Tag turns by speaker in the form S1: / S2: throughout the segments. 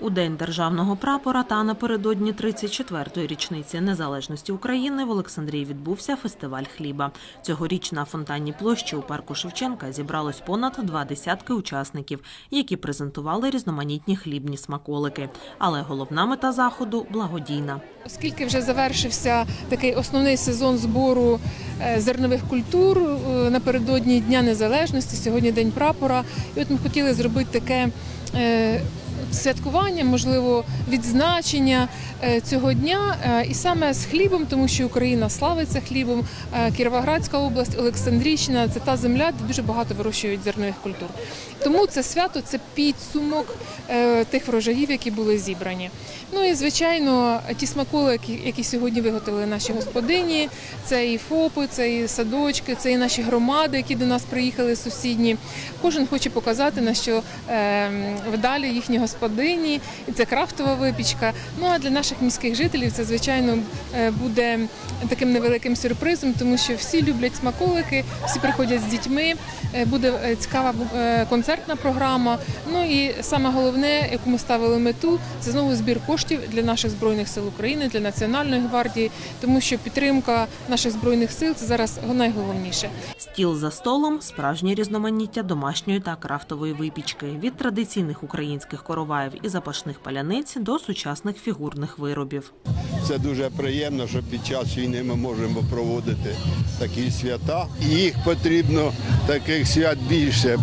S1: У день державного прапора та напередодні 34-ї річниці незалежності України в Олександрії відбувся фестиваль хліба. Цьогоріч на фонтанній площі у парку Шевченка зібралось понад два десятки учасників, які презентували різноманітні хлібні смаколики. Але головна мета заходу благодійна.
S2: Оскільки вже завершився такий основний сезон збору е, зернових культур е, напередодні Дня Незалежності, сьогодні День прапора. І от ми хотіли зробити таке е, святкування, можливо, відзначення е, цього дня, е, і саме з хлібом, тому що Україна славиться хлібом. Е, Кіровоградська область, Олександрійщина це та земля, де дуже багато вирощують зернових культур. Тому це свято це підсумок тих врожаїв, які були зібрані. Ну і звичайно, ті смаколики, які сьогодні виготовили наші господині, це і ФОПи, це і садочки, це і наші громади, які до нас приїхали сусідні. Кожен хоче показати, на що е, вдалі їхні господині, і це крафтова випічка. Ну а для наших міських жителів це звичайно е, буде таким невеликим сюрпризом, тому що всі люблять смаколики, всі приходять з дітьми. Е, Буде е, цікава концертна програма. Ну і саме головне, яку ми ставили мету, це знову збір коштів для наших збройних сил України, для національної гвардії, тому що підтримка наших збройних сил це зараз найголовніше.
S1: Стіл за столом справжнє різноманіття домашньої та крафтової випічки від традиційних українських короваїв і запашних паляниць до сучасних фігурних виробів.
S3: Це дуже приємно, що під час війни ми можемо проводити такі свята. Їх потрібно таких свят більше,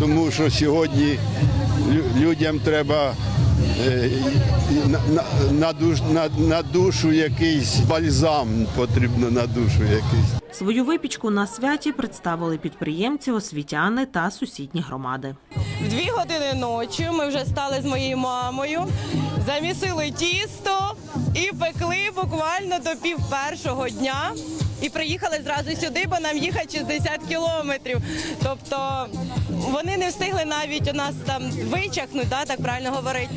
S3: тому що сьогодні людям треба на, на, на, на, на душу якийсь бальзам потрібно на душу якийсь.
S1: Свою випічку на святі представили підприємці, освітяни та сусідні громади.
S4: В дві години ночі ми вже стали з моєю мамою, замісили тісто і пекли буквально до пів першого дня. І приїхали зразу сюди, бо нам їхати 60 кілометрів. Тобто вони не встигли навіть у нас там вичахнути, да, так правильно говорить.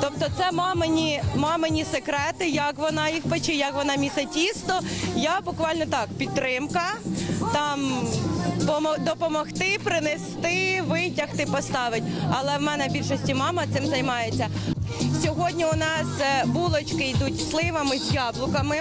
S4: Тобто, це мамині, мамині секрети, як вона їх пече, як вона місить тісто. Я буквально так, підтримка, там помо- допомогти, принести, витягти, поставити. Але в мене в більшості мама цим займається. Сьогодні у нас е, булочки йдуть сливами, з яблуками.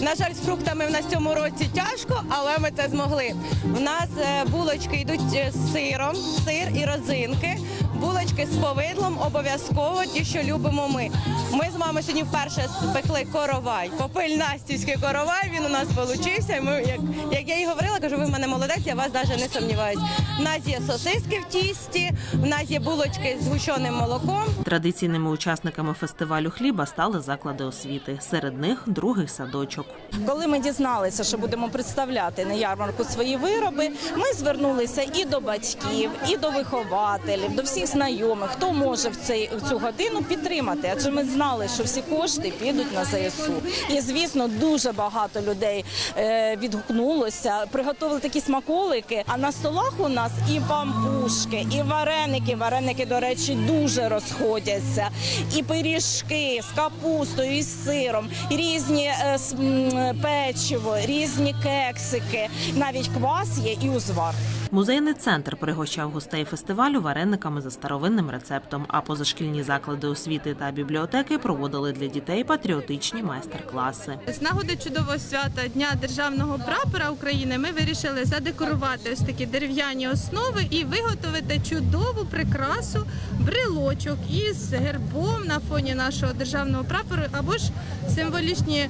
S4: На жаль, з фруктами в нас цьому році тяжко, але ми це змогли. У нас е, булочки йдуть е, з сиром, сир і розинки. Булочки з повидлом обов'язково ті, що любимо ми. Ми з мамою сьогодні вперше спекли коровай. Попильнастівський коровай. Він у нас получився. Ми, як, як я їй говорила, кажу, ви в мене молодець, я вас навіть не сумніваюсь. У нас є сосиски в тісті, у нас є булочки з гущеним молоком.
S1: Традиційними учасниками фестивалю хліба стали заклади освіти. Серед них другий садочок.
S5: Коли ми дізналися, що будемо представляти на ярмарку свої вироби, ми звернулися і до батьків, і до вихователів, до всіх знайомих, хто може в цей в цю годину підтримати. Адже ми знали, що всі кошти підуть на ЗСУ. І звісно, дуже багато людей е, відгукнулося, приготували такі смаколики. А на столах у нас і пампушки, і вареники. Вареники, до речі, дуже розходяться, і пиріжки з капустою, і з сиром, і різні е, печиво, різні кексики, навіть квас є і узвар.
S1: Музейний центр пригощав гостей фестивалю варениками за старовинним рецептом. А позашкільні заклади освіти та бібліотеки проводили для дітей патріотичні майстер-класи.
S6: З нагоди чудового свята Дня державного прапора України ми вирішили задекорувати ось такі дерев'яні основи і виготовити чудову прикрасу брелочок із гербом на фоні нашого державного прапору або ж символічні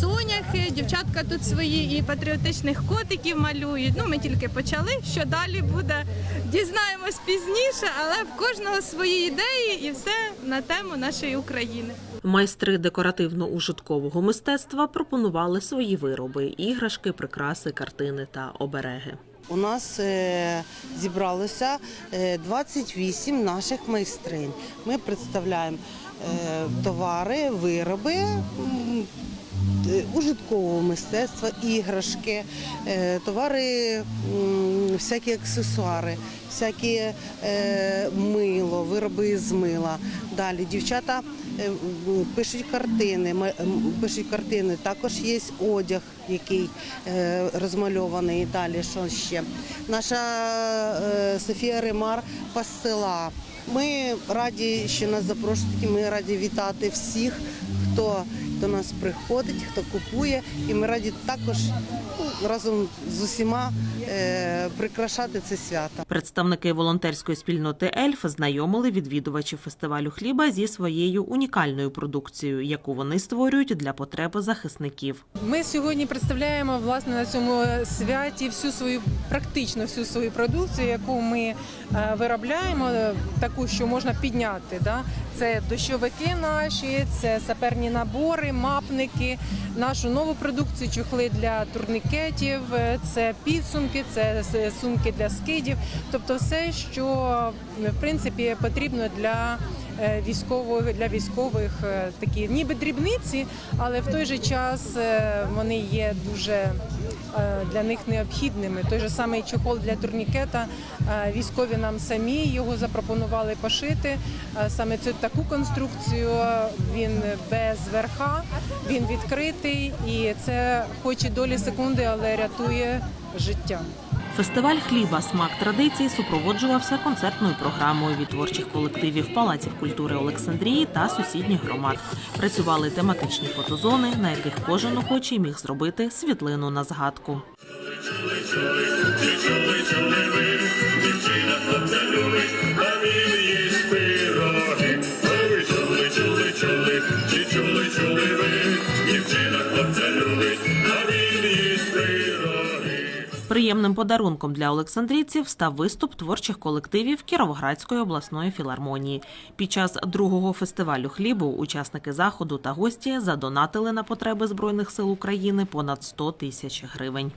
S6: соняхи. Дівчатка тут свої і патріотичних котиків малюють. Ну ми тільки почали. Що далі буде, дізнаємось пізніше, але в кожного свої ідеї і все на тему нашої України.
S1: Майстри декоративно-ужиткового мистецтва пропонували свої вироби: іграшки, прикраси, картини та обереги.
S7: У нас е, зібралося е, 28 наших майстринь. Ми представляємо е, товари, вироби. Е, Ужиткового мистецтва, іграшки, е, товари, всякі аксесуари, всякі е, мило, вироби з мила. Далі дівчата пишуть картини, пишуть картини. Також є одяг, який розмальований. Далі що ще? Наша Софія Римар пастила. Ми раді, що нас запрошують, ми раді вітати всіх, хто до нас приходить, хто купує. І ми раді також ну, разом з усіма прикрашати це свято.
S1: Представники волонтерської спільноти Ельф знайомили відвідувачів фестивалю хліба зі своєю унікальною продукцією, яку вони створюють для потреб захисників.
S8: Ми сьогодні представляємо власне на цьому святі всю свою практично всю свою продукцію, яку ми е, виробляємо, е, таку, що можна підняти. Да? Це дощовики наші, це саперні набори, мапники, нашу нову продукцію, чохли для турнікетів, е, це підсумки, це сумки для скидів. Тобто все, що в принципі потрібно для військових для військових е, такі ніби дрібниці, але в той же час е, вони є дуже е, для них необхідними. Той же самий чохол для турнікета. е, Військові нам самі його запропонували пошити. Е, Саме цю таку конструкцію він без верха, він відкритий, і це хоч і долі секунди, але рятує життя.
S1: Фестиваль хліба Смак традицій супроводжувався концертною програмою від творчих колективів палаців культури Олександрії та сусідніх громад. Працювали тематичні фотозони, на яких кожен охочий міг зробити світлину на згадку. Приємним подарунком для олександрійців став виступ творчих колективів Кіровоградської обласної філармонії. Під час другого фестивалю хлібу учасники заходу та гості задонатили на потреби збройних сил України понад 100 тисяч гривень.